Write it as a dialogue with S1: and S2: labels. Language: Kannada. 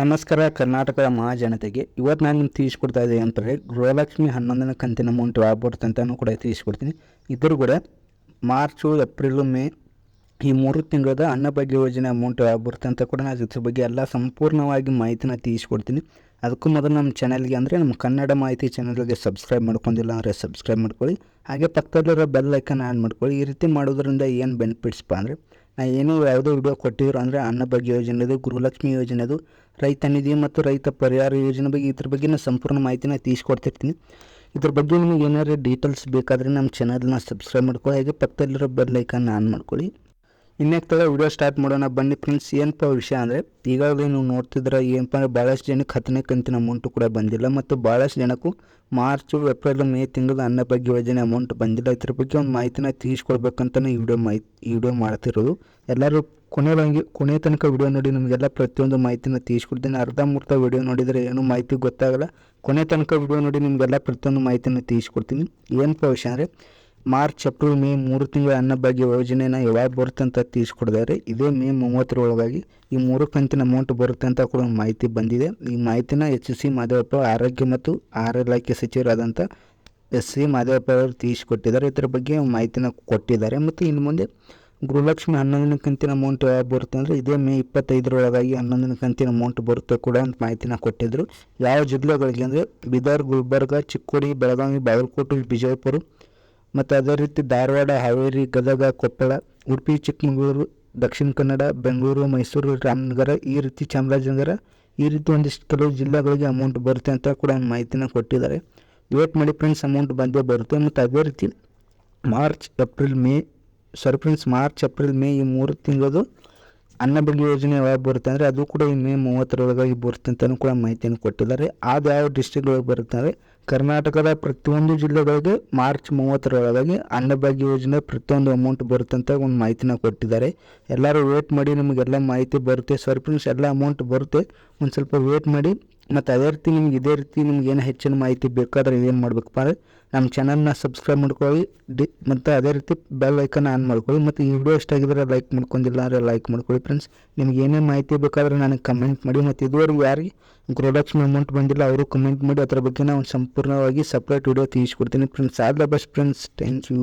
S1: ನಮಸ್ಕಾರ, ಕರ್ನಾಟಕದ ಮಹಾಜನತೆಗೆ ಇವತ್ತು ನಾನು ನಿಮ್ಗೆ ತಿಳಿಸ್ಕೊಡ್ತಾ ಇದ್ದೀನಿ ಅಂತಂದರೆ ಗೃಹಲಕ್ಷ್ಮಿ ಹನ್ನೊಂದನೇ ಕಂತಿನ ಅಮೌಂಟ್ ಬರುತ್ತೆ ಅಂತಲೂ ಕೂಡ ತಿಳಿಸ್ಕೊಡ್ತೀನಿ. ಇದ್ರೂ ಕೂಡ ಮಾರ್ಚು, ಏಪ್ರಿಲು, ಮೇ ಈ ಮೂರು ತಿಂಗಳದ ಅನ್ನಭಾಗ್ಯ ಯೋಜನೆ ಅಮೌಂಟ್ ಯಾವಾಗ ಬರುತ್ತೆ ಅಂತ ಕೂಡ ನಾನು ಇದ್ರ ಬಗ್ಗೆ ಎಲ್ಲ ಸಂಪೂರ್ಣವಾಗಿ ಮಾಹಿತಿನ ತಿಳಿಸ್ಕೊಡ್ತೀನಿ. ಅದಕ್ಕೂ ಮೊದಲು ನಮ್ಮ ಚಾನಲ್ಗೆ ಅಂದರೆ ನಮ್ಮ ಕನ್ನಡ ಮಾಹಿತಿ ಚಾನಲ್ಗೆ ಸಬ್ಸ್ಕ್ರೈಬ್ ಮಾಡ್ಕೊಂಡಿಲ್ಲ ಅಂದರೆ ಸಬ್ಸ್ಕ್ರೈಬ್ ಮಾಡ್ಕೊಳ್ಳಿ. ಹಾಗೆ ಪಕ್ಕದಲ್ಲಿರೋ ಬೆಲ್ ಐಕನ್ ಆನ್ ಮಾಡ್ಕೊಳ್ಳಿ. ಈ ರೀತಿ ಮಾಡೋದ್ರಿಂದ ಏನು ಬೆನಿಫಿಟ್ಸ್ಪ ಅಂದರೆ ಏನೂ ಯಾವುದೋ ವಿಡಿಯೋ ಕೊಟ್ಟಿದ್ರು ಅಂದರೆ ಅನ್ನಭಾಗ್ಯ ಯೋಜನೆದು, ಗೃಹಲಕ್ಷ್ಮಿ ಯೋಜನೆದು, ರೈತ ನಿಧಿ ಮತ್ತು ರೈತ ಪರಿಹಾರ ಯೋಜನೆ ಬಗ್ಗೆ ಇದ್ರ ಬಗ್ಗೆ ನಾನು ಸಂಪೂರ್ಣ ಮಾಹಿತಿನ ತಿಳಿಸ್ಕೊಡ್ತಿರ್ತೀನಿ. ಇದ್ರ ಬಗ್ಗೆ ನಿಮಗೆ ಏನಾದ್ರು ಡೀಟೇಲ್ಸ್ ಬೇಕಾದರೆ ನಮ್ಮ ಚಾನಲ್ನ ಸಬ್ಸ್ಕ್ರೈಬ್ ಮಾಡ್ಕೊಳ್ಳಿ, ಹಾಗೆ ಪಕ್ಕದಲ್ಲಿರೋ ಬೆಲ್ ಐಕನ್ ಆನ್ ಮಾಡ್ಕೊಳ್ಳಿ. ಇನ್ನೇಕ್ತದ ವಿಡಿಯೋ ಸ್ಟಾರ್ಟ್ ಮಾಡೋಣ. ಬನ್ನಿ ಫ್ರೆಂಡ್ಸ್ ಏನಪ್ಪ ವಿಷಯ ಅಂದರೆ, ಈಗಾಗಲೇ ನೀವು ನೋಡ್ತಿದ್ರೆ ಏನಪ್ಪ ಅಂದರೆ ಭಾಳಷ್ಟು ಜನಕ್ಕೆ ಹತ್ತನೇ ಕಂತಿನ ಅಮೌಂಟು ಕೂಡ ಬಂದಿಲ್ಲ ಮತ್ತು ಭಾಳಷ್ಟು ಜನಕ್ಕೂ ಮಾರ್ಚು, ಏಪ್ರಿಲ್, ಮೇ ತಿಂಗಳ ಬಗ್ಗೆ ಯೋಜನೆ ಅಮೌಂಟ್ ಬಂದಿಲ್ಲ. ಇದ್ರ ಬಗ್ಗೆ ಒಂದು ಮಾಹಿತಿನ ತಿಳಿಸ್ಕೊಡ್ಬೇಕಂತಲೇ ಈ ವಿಡಿಯೋ ಮಾಹಿತಿ ಈ ವಿಡಿಯೋ ಮಾಡ್ತಿರೋದು. ಎಲ್ಲರೂ ಕೊನೆಯೊಳಗೆ ಕೊನೆ ತನಕ ವಿಡಿಯೋ ನೋಡಿ, ನಿಮಗೆಲ್ಲ ಪ್ರತಿಯೊಂದು ಮಾಹಿತಿನ ತಿಳಿಸ್ಕೊಡ್ತೀನಿ. ಮೂರ್ತ ವಿಡಿಯೋ ನೋಡಿದರೆ ಏನೂ ಮಾಹಿತಿ ಗೊತ್ತಾಗಲ್ಲ. ಕೊನೆ ತನಕ ವಿಡಿಯೋ ನೋಡಿ, ನಿಮಗೆಲ್ಲ ಪ್ರತಿಯೊಂದು ಮಾಹಿತಿನ ತಿಳಿಸ್ಕೊಡ್ತೀನಿ. ಏನಪ್ಪ ವಿಷಯ ಅಂದರೆ ಮಾರ್ಚ್, ಏಪ್ರಿಲ್, ಮೇ ಮೂರು ತಿಂಗಳ ಅನ್ನಭಾಗ್ಯ ಯೋಜನೆನ ಯಾವಾಗ ಬರುತ್ತೆ ಅಂತ ತಿಳಿಸ್ಕೊಡಿದ್ದಾರೆ ಇದೇ ಮೇ ಮೂವತ್ತರೊಳಗಾಗಿ ಈ ಮೂರು ಕಂತಿನ ಅಮೌಂಟ್ ಬರುತ್ತೆ ಅಂತ ಕೂಡ ಮಾಹಿತಿ ಬಂದಿದೆ. ಈ ಮಾಹಿತಿನ ಎಚ್ ಸಿ ಮಾದೇವಪ್ಪ ಆರೋಗ್ಯ ಮತ್ತು ಆಹಾರ ಇಲಾಖೆ ಸಚಿವರಾದಂಥ ಎಸ್ ಸಿ ಮಾದೇವಪ್ಪ ಅವರು ತಿಳಿಸ್ಕೊಟ್ಟಿದ್ದಾರೆ. ಇದರ ಬಗ್ಗೆ ಮಾಹಿತಿನ ಕೊಟ್ಟಿದ್ದಾರೆ. ಮತ್ತು ಇನ್ನು ಮುಂದೆ ಗೃಹಲಕ್ಷ್ಮಿ ಹನ್ನೊಂದನೇ ಕಂತಿನ ಅಮೌಂಟ್ ಯಾವಾಗ ಬರುತ್ತೆ ಅಂದರೆ ಇದೇ ಮೇ ಇಪ್ಪತ್ತೈದರೊಳಗಾಗಿ ಹನ್ನೊಂದನೇ ಕಂತಿನ ಅಮೌಂಟ್ ಬರುತ್ತೆ ಕೂಡ ಅಂತ ಮಾಹಿತಿನ ಕೊಟ್ಟಿದ್ದರು ಯಾವ ಜಿಲ್ಲೆಗಳಿಗೆ ಅಂದರೆ ಬೀದರ್, ಗುಲ್ಬರ್ಗ, ಚಿಕ್ಕೋಡಿ, ಬೆಳಗಾವಿ, ಬಾಗಲಕೋಟೆ ವಿಜಯಪುರ ಮತ್ತು ಅದೇ ರೀತಿ ಧಾರವಾಡ ಹಾವೇರಿ, ಗದಗ, ಕೊಪ್ಪಳ, ಉಡುಪಿ, ಚಿಕ್ಕಮಗಳೂರು, ದಕ್ಷಿಣ ಕನ್ನಡ, ಬೆಂಗಳೂರು, ಮೈಸೂರು, ರಾಮನಗರ ಈ ರೀತಿ ಚಾಮರಾಜನಗರ ಈ ರೀತಿ ಒಂದಿಷ್ಟು ಕೆಲವು ಜಿಲ್ಲೆಗಳಿಗೆ ಅಮೌಂಟ್ ಬರುತ್ತೆ ಅಂತ ಕೂಡ ಮಾಹಿತಿನ ಕೊಟ್ಟಿದ್ದಾರೆ. ವೇಟ್ ಮಾಡಿ ಫ್ರೆಂಡ್ಸ್ ಅಮೌಂಟ್ ಬಂದೇ ಬರುತ್ತೆ. ಮತ್ತು ಅದೇ ರೀತಿ March April May sorry friends March April May ಈ ಮೂರು ತಿಂಗಳದು ಅನ್ನಭಾಗ್ಯ ಯೋಜನೆ ಯಾವಾಗ ಬರುತ್ತೆ ಅಂದರೆ ಅದು ಕೂಡ ಮೇ ಮೂವತ್ತರೊಳಗಾಗಿ ಬರುತ್ತೆ ಅಂತಲೂ ಕೂಡ ಮಾಹಿತಿಯನ್ನು ಕೊಟ್ಟಿದ್ದಾರೆ. ಅದು ಯಾವ ಡಿಸ್ಟ್ರಿಕ್ಟ್ಗಳಿಗೆ ಬರುತ್ತೆ ಅಂದರೆ ಕರ್ನಾಟಕದ ಪ್ರತಿಯೊಂದು ಜಿಲ್ಲೆಗಳಿಗೆ ಮಾರ್ಚ್ ಮೂವತ್ತರೊಳಗಾಗಿ ಅನ್ನಭಾಗ್ಯ ಯೋಜನೆ ಪ್ರತಿಯೊಂದು ಅಮೌಂಟ್ ಬರುತ್ತೆ ಅಂತ ಒಂದು ಮಾಹಿತಿನ ಕೊಟ್ಟಿದ್ದಾರೆ. ಎಲ್ಲರೂ ವೇಟ್ ಮಾಡಿ ನಿಮಗೆಲ್ಲ ಮಾಹಿತಿ ಬರುತ್ತೆ. ಸರಿ ಎಲ್ಲ ಅಮೌಂಟ್ ಬರುತ್ತೆ. ಒಂದು ಸ್ವಲ್ಪ ವೇಟ್ ಮಾಡಿ. ಮತ್ತು ಅದೇ ರೀತಿ ನಿಮ್ಗೆ ಇದೇ ರೀತಿ ನಿಮ್ಗೆ ಏನು ಹೆಚ್ಚಿನ ಮಾಹಿತಿ ಬೇಕಾದ್ರೆ ಏನು ಮಾಡಬೇಕಪ್ಪ ಅಂದರೆ ನಮ್ಮ ಚಾನಲ್ನ ಸಬ್ಸ್ಕ್ರೈಬ್ ಮಾಡ್ಕೊಳ್ಳಿ, ಡಿ ಮತ್ತು ಅದೇ ರೀತಿ ಬೆಲ್ ಐಕನ್ ಆನ್ ಮಾಡ್ಕೊಳ್ಳಿ, ಮತ್ತು ಈ ವಿಡಿಯೋ ಇಷ್ಟ ಆಗಿದ್ರೆ ಲೈಕ್ ಮಾಡ್ಕೊಂಡಿಲ್ಲ ಅಂದರೆ ಲೈಕ್ ಮಾಡ್ಕೊಳ್ಳಿ ಫ್ರೆಂಡ್ಸ್ ನಿಮ್ಗೆ ಏನೇ ಮಾಹಿತಿ ಬೇಕಾದ್ರೆ ನನಗೆ ಕಮೆಂಟ್ ಮಾಡಿ, ಮತ್ತು ಇದುವರೆಗೂ ಯಾರಿಗೆ ಗೃಹಲಕ್ಷ್ಮಿ ಅಮೌಂಟ್ ಬಂದಿಲ್ಲ, ಅವರು ಕಮೆಂಟ್ ಮಾಡಿ, ಅದರ ಬಗ್ಗೆ ನಾನು ಸಂಪೂರ್ಣವಾಗಿ ಸಪ್ರೇಟ್ ವಿಡಿಯೋ ತಿಳಿಸ್ಕೊಡ್ತೀನಿ friends all the best friends thank you